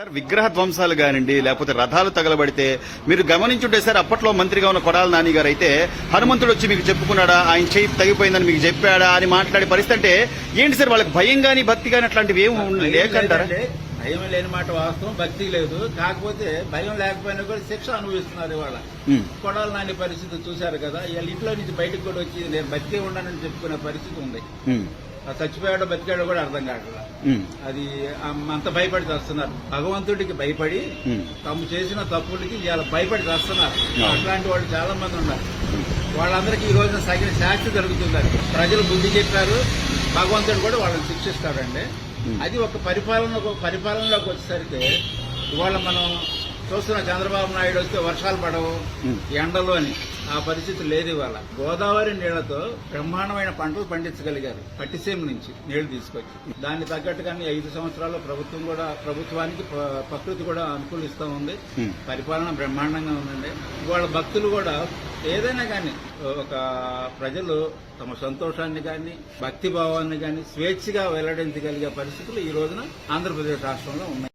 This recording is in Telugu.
సార్ విగ్రహ ధ్వంసాలు కానివ్వండి లేకపోతే రథాలు తగలబడితే మీరు గమనించుంటే సార్ అప్పట్లో మంత్రిగా ఉన్న కొడాల నాని గారు అయితే హనుమంతుడు వచ్చి మీకు చెప్పుకున్నాడా ఆయన చేయి తగిపోయిందని మీకు చెప్పాడా అని మాట్లాడే పరిస్థితి అంటే ఏంటి సార్ వాళ్ళకి భయం గాని భక్తి గాని అట్లాంటివి ఏమి లేకంటారా. భయం లేని మాట వాస్తవం భక్తి లేదు. కాకపోతే భయం లేకపోయినా కూడా శిక్ష అనుభవిస్తున్నారు ఇవాళ. కొడాలి నాని పరిస్థితి చూశారు కదా వీళ్ళ ఇంట్లో నుంచి బయటకు కూడా వచ్చి నేను బతికే ఉన్నానని చెప్పుకునే పరిస్థితి ఉంది. చచ్చిపోయాడో బతికాడో కూడా అర్థం ఉమ్, అది అంత భయపడి చేస్తున్నారు. భగవంతుడికి భయపడి. తాము చేసిన తప్పులకి ఇలా భయపడి చేస్తున్నారు. అవును. అట్లాంటి వాళ్ళు చాలా మంది ఉన్నారు వాళ్ళందరికీ ఈ రోజున తగిన శాస్తి జరుగుతుందండి. ప్రజలు బుద్ధి చెప్పారు. భగవంతుడు కూడా వాళ్ళని శిక్షిస్తాడండి. అది ఒక పరిపాలన పరిపాలనలోకి వచ్చేసరికి ఇవాళ మనం చూస్తున్న చంద్రబాబు నాయుడు వస్తే వర్షాలు పడవు ఉమ్. ఎండలు అని. ఆ పరిస్థితి లేదు ఇవాళ. గోదావరి నీళ్ళతో బ్రహ్మాండమైన పంటలు పండించగలిగారు పట్టిసీమ నుంచి నీళ్ళు తీసుకొచ్చి. దాన్ని తగ్గట్టుగానే ఐదు సంవత్సరాల్లో ప్రభుత్వం కూడా ప్రభుత్వానికి ప్ర- ప్రకృతి కూడా అనుకూలిస్తూ ఉంది. ఉమ్. పరిపాలన బ్రహ్మాండంగా ఉందండి. ఇవాళ భక్తులు కూడా ఏదైనా కానీ ఒక ప్రజలు తమ సంతోషాన్ని కానీ భక్తి భావాన్ని కానీ స్వేచ్ఛగా వెల్లడించగలిగే పరిస్థితులు ఈ రోజున ఆంధ్రప్రదేశ్ రాష్ట్రంలో ఉన్నాయి.